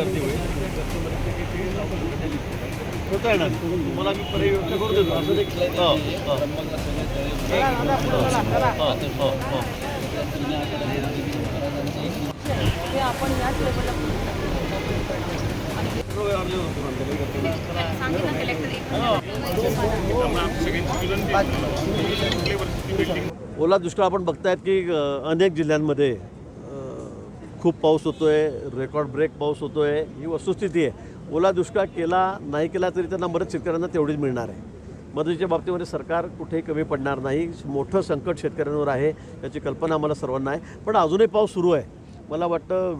गर्दी होईल होता येणार तुम्हाला मी पर्यायी व्यवस्था करून देतो असं नाही हो, हो. हो, हो, हो. हे आपण याच लेवलला ओला दुष्काळ आपण बघतायत की अनेक जिल्ह्यांमध्ये खूप पाऊस होतो आहे रेकॉर्ड ब्रेक पाऊस होतो आहे ही वस्तुस्थिती आहे. ओला दुष्काळ केला नाही केला तरी त्यांना मदत शेतकऱ्यांना तेवढीच मिळणार आहे. मदतीच्या बाबतीमध्ये सरकार कुठेही कमी पडणार नाही. मोठं संकट शेतकऱ्यांवर आहे याची कल्पना आम्हाला सर्वांना आहे. पण अजूनही पाऊस सुरू आहे. मला वाटतं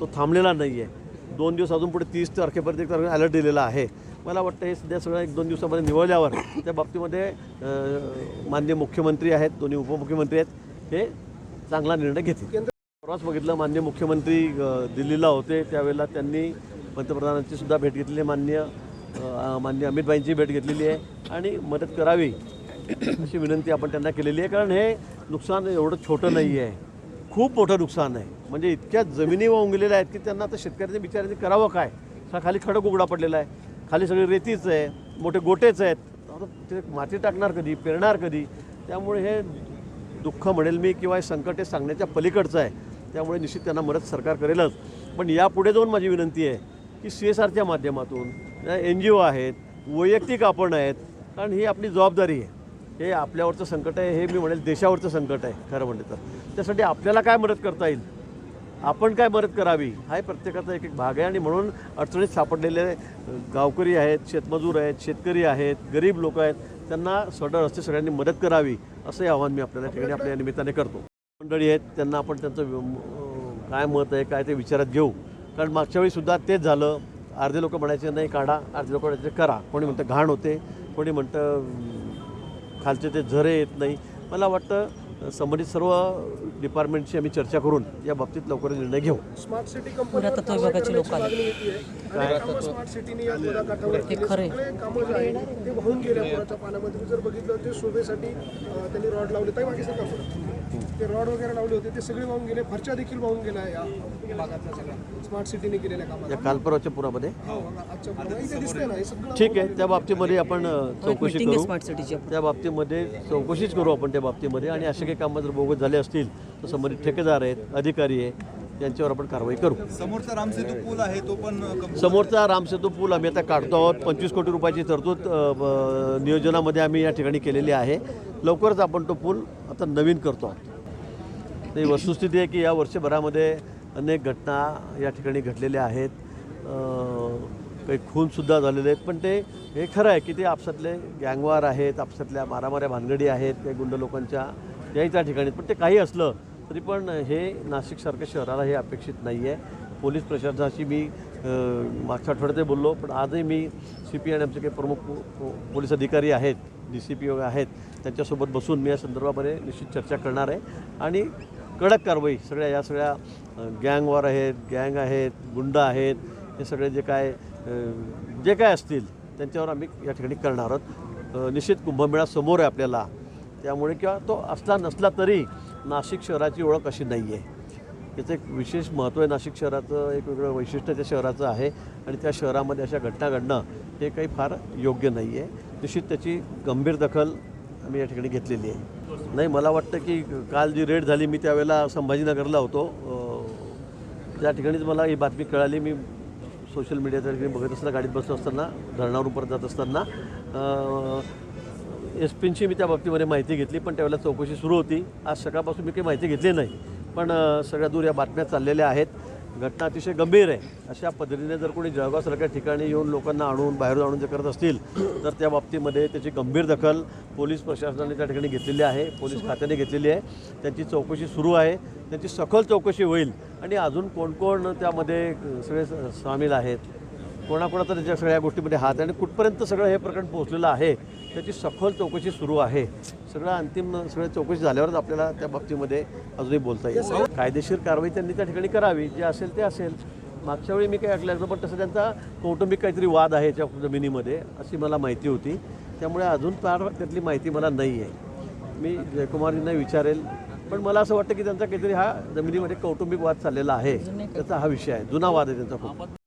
तो थांबलेला नाही आहे दोन दिवस अजून पुढे तीस तारखेपर्यंत एक तारखेला अलर्ट दिलेला आहे. मला वाटतं हे सध्या सगळं एक दोन दिवसामध्ये निवळल्यावर त्या बाबतीमध्ये माननीय मुख्यमंत्री आहेत दोन्ही उपमुख्यमंत्री आहेत हे चांगला निर्णय घेतील. परवाच बघितलं माननीय मुख्यमंत्री दिल्लीला होते. त्यावेळेला त्यांनी पंतप्रधानांची सुद्धा भेट घेतलेली आहे. मान्य मान्य अमितभाईंची भेट घेतलेली आहे. आणि मदत करावी अशी विनंती आपण त्यांना केलेली आहे. कारण हे नुकसान एवढं छोटं नाही आहे. खूप मोठं नुकसान आहे. म्हणजे इतक्या जमिनी वाहून गेलेल्या आहेत की त्यांना आता शेतकऱ्यांनी बिचाऱ्यांनी करावं काय? खाली खडक उघडा पडलेला आहे. खाली सगळी रेतीच आहे. मोठे गोटेच आहेत. आता ते माती टाकणार कधी? पेरणार कधी? त्यामुळे हे दुःख म्हणेल मी किंवा हे संकट हे सांगण्याच्या पलीकडचं आहे. त्यामुळे निश्चित त्यांना मदत सरकार करेलच. पण यापुढे जाऊन माझी विनंती आहे की सी एस आरच्या माध्यमातून एन जी ओ आहेत वैयक्तिक आपण आहेत कारण ही आपली जबाबदारी आहे. हे आपल्यावरचं संकट आहे हे मी म्हणेल देशावरचं संकट आहे खरं म्हणलं तर. त्यासाठी आपल्याला काय मदत करता येईल? आपण काय मदत करावी? हा प्रत्येकाचा एक एक भाग आहे आणि म्हणून अडचणीत सापडलेले गावकरी आहेत शेतमजूर आहेत शेतकरी आहेत गरीब लोक आहेत त्यांना सडळ रस्ते सगळ्यांनी मदत करावी असंही आव्हान मी आपल्याला ठिकाणी आपल्या निमित्ताने करतो. मंडळी आहेत त्यांना आपण त्यांचं काय मत आहे काय ते विचारात घेऊ. कारण मागच्या वेळीसुद्धा तेच झालं. अर्धे लोक म्हणायचे नाही काढा. अर्धे लोक म्हणायचे करा. कोणी म्हणतं घाण होते. कोणी म्हणतं खालचे ते झरे येत नाही. मला वाटतं संबंधित सर्व डिपार्टमेंटशी आम्ही चर्चा करून या बाबतीत लवकर निर्णय घेऊ. स्मार्ट सिटी पुरातत्व विभागाची लोकं आली. स्मार्ट सिटीने या कामं जे ते वाहून गेल्या पुराच्या पाण्यामध्ये. जर बघितलं ते शोभेसाठी त्यांनी रॉड लावले. ताई मागे. ते रॉड वगैरे लावले होते ते सगळे वाहून गेले. फरच्या देखील वाहून गेल्या या भागातल्या सगळ्या. स्मार्ट सिटीने केलेल्या कामाला. या कालपरवाच्या पुरामध्ये? हो, हे ठीक आहे त्या बाबतीमध्ये आपण चौकशी करू. स्मार्ट सिटीची त्या बाबतीमध्ये चौकशीच करू आपण त्या बाबतीमध्ये आणि असे काही कामं जर बोगस झाले असतील तर संबंधित ठेकेदार आहेत अधिकारी आहे यांच्यावर आपण कारवाई करू. समोरचा रामसेतू पूल आहे तो पण समोरचा रामसेतू पूल आम्ही आता काढतो आहोत. पंचवीस कोटी रुपयाची तरतूद नियोजनामध्ये आम्ही या ठिकाणी केलेली आहे. लवकरच आपण तो पूल आता नवीन करतो आहोत. ही वस्तुस्थिती आहे की या वर्षभरामध्ये अनेक घटना या ठिकाणी घडलेल्या आहेत. काही खूनसुद्धा झालेले आहेत. पण ते हे खरं आहे की ते आपसातले गँगवार आहेत आपसातल्या मारामाऱ्या भानगडी आहेत काही गुंड लोकांच्या याही त्या ठिकाणी. पण ते काही असलं तरी पण हे नाशिकसारख्या शहराला हे अपेक्षित नाही आहे पोलीस प्रशासनाशी मी मागच्या आठवड्यातही बोललो पण आजही मी सी पी आणि आमचे काही प्रमुख पोलीस अधिकारी आहेत डी सी पी आहेत त्यांच्यासोबत बसून मी या संदर्भामध्ये निश्चित चर्चा करणार आहे. आणि कडक कारवाई सगळ्या या सगळ्या गँगवार आहेत गँग आहेत गुंड आहेत हे सगळे जे काय जे काय असतील त्यांच्यावर आम्ही या ठिकाणी करणार आहोत. निश्चित कुंभमेळा समोर आहे आपल्याला. त्यामुळे किंवा तो असला नसला तरी नाशिक शहराची ओळख अशी नाही आहे याचं एक विशेष महत्त्व आहे नाशिक शहराचं एक वेगळं वैशिष्ट्य त्या शहराचं आहे आणि त्या शहरामध्ये अशा घटना घडणं हे काही फार योग्य नाही आहे निश्चित त्याची गंभीर दखल आम्ही या ठिकाणी घेतलेली आहे. नाही मला वाटतं की काल जी रेड झाली मी त्यावेळेला संभाजीनगरला होतो. त्या ठिकाणीच मला ही बातमी कळाली. मी सोशल मीडियाच्या ठिकाणी बघत असताना गाडीत बसत असताना धरणावरून परत जात असताना. एस पींची मी त्या बाबतीमध्ये माहिती घेतली पण त्यावेळेला चौकशी सुरू होती. आज सकाळपासून मी काही माहिती घेतली नाही पण सगळ्या दूर या बातम्या चाललेल्या आहेत. घटना अतिशय गंभीर आहे. अशा पद्धतीने जर कोणी जळगावसारख्या ठिकाणी येऊन लोकांना आणून बाहेरून आणून जर करत असतील तर त्या बाबतीमध्ये त्याची गंभीर दखल पोलीस प्रशासनाने त्या ठिकाणी घेतलेली आहे. पोलीस खात्याने घेतलेली आहे. त्यांची चौकशी सुरू आहे. त्यांची सखोल चौकशी होईल. आणि अजून कोण कोण त्यामध्ये सगळे स- सामील आहेत? कोणाकोणाचा त्याच्या सगळ्या गोष्टीमध्ये हात आणि कुठपर्यंत सगळं हे प्रकरण पोहोचलेलं आहे त्याची सखोल चौकशी सुरू आहे. सगळं अंतिम सगळं चौकशी झाल्यावरच आपल्याला त्या बाबतीमध्ये अजूनही बोलता येईल. कायदेशीर कारवाई त्यांनी त्या ठिकाणी करावी जे असेल ते असेल. मागच्या वेळी मी काही ऐकलं असतं पण तसं त्यांचा कौटुंबिक काहीतरी वाद आहे त्या जमिनीमध्ये अशी मला माहिती होती. त्यामुळे अजून फार त्यातली माहिती मला नाही आहे. मी जयकुमारींना विचारेल पण मला असं वाटतं की त्यांचा काहीतरी हा जमिनीमध्ये कौटुंबिक वाद चाललेला आहे. त्याचा हा विषय आहे. जुना वाद आहे त्यांचा खूप.